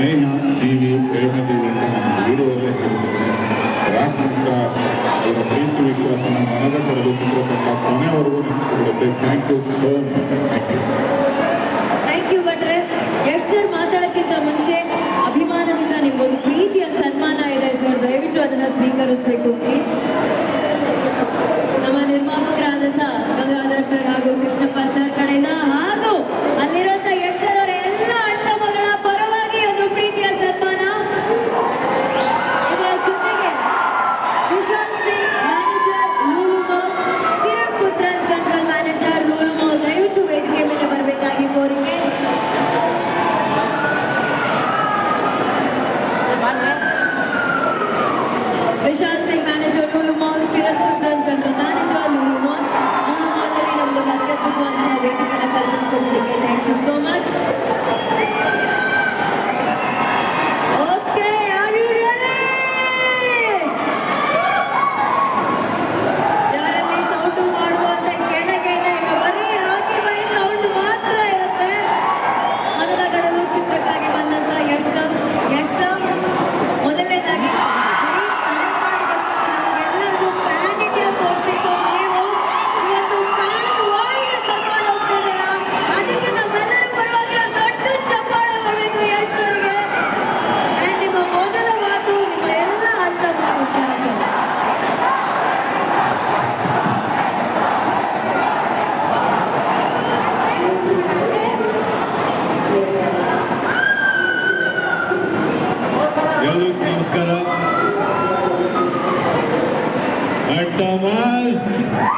ಸ್ನೇಹ ಜೀವಿ ಪ್ರೇಮ ಜೀವಿ ಅಂತ ನಾನು ವಿಡಿಯೋದಲ್ಲೇ ರಾಕ್ ಸ್ಟಾರ್ ಅವರ ಪ್ರೀತಿ ವಿಶ್ವಾಸ ನಮ್ಮ ಮನದ ಕರೆದು ಚಿತ್ರತಂಡ ಕೊನೆವರೆಗೂ ನಿಂತುಬಿಡುತ್ತೆ thank you so thank you thank you ಭಟ್ರೆ. ಯಶ್ ಸರ್ ಮಾತಾಡೋಕ್ಕಿಂತ ಮುಂಚೆ ಅಭಿಮಾನದಿಂದ ನಿಮ್ಗೊಂದು ಪ್ರೀತಿಯ ಸನ್ಮಾನ ಇದೆ. ಸರ್, ದಯವಿಟ್ಟು ಅದನ್ನು ಸ್ವೀಕರಿಸಬೇಕು. नमस्कार